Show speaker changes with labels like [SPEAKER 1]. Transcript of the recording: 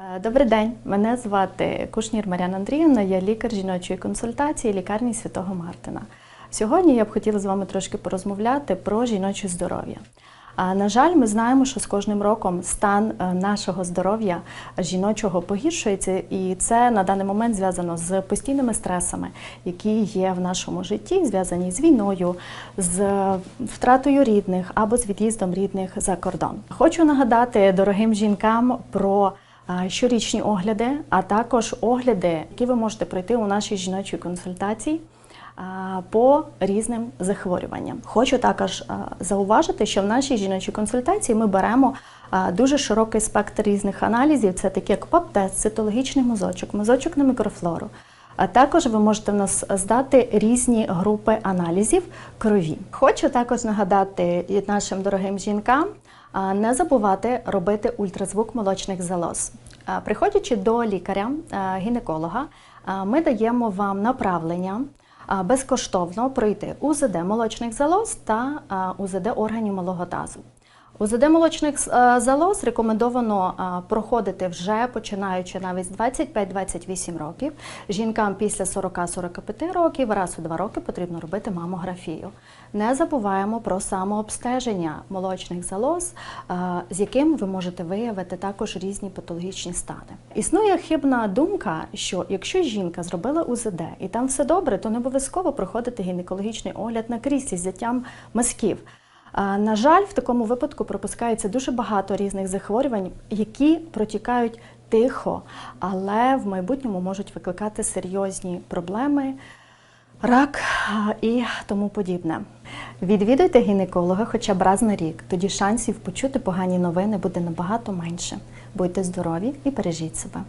[SPEAKER 1] Е, Добрий день, мене звати Кушнір Мар'яна Андріївна, я лікар жіночої консультації лікарні Святого Мартина. Сьогодні я б хотіла з вами трошки порозмовляти про жіноче здоров'я. А, На жаль, ми знаємо, що з кожним роком стан е, нашого здоров'я жіночого погіршується, і це на даний момент зв'язано з постійними стресами, які є в нашому житті, зв'язані з війною, з втратою рідних або з від'їздом рідних за кордон. Хочу нагадати дорогим жінкам про щорічні огляди, а також огляди, які ви можете пройти у нашій жіночій консультації по різним захворюванням. Хочу також зауважити, що в нашій жіночій консультації ми беремо дуже широкий спектр різних аналізів. Це такі як ПАП-тест, цитологічний мозочок, мозочок на мікрофлору. А також ви можете в нас здати різні групи аналізів крові. Хочу також нагадати нашим дорогим жінкам не забувати робити ультразвук молочних залоз. Приходячи до лікаря, гінеколога, ми даємо вам направлення безкоштовно пройти УЗД молочних залоз та УЗД органів малого тазу. УЗД молочних е, залоз рекомендовано е, проходити вже починаючи навіть з 25-28 років. Жінкам після 40-45 років раз у два роки потрібно робити мамографію. Не забуваємо про самообстеження молочних залоз, е, з яким ви можете виявити також різні патологічні стани. Існує хибна думка, що якщо жінка зробила УЗД і там все добре, то не обов'язково проходити гінекологічний огляд на кріслі з зяттям мазків. На жаль, в такому випадку пропускається дуже багато різних захворювань, які протікають тихо, але в майбутньому можуть викликати серйозні проблеми, рак і тому подібне. Відвідуйте гінеколога хоча б раз на рік, тоді шансів почути погані новини буде набагато менше. Будьте здорові і бережіть себе.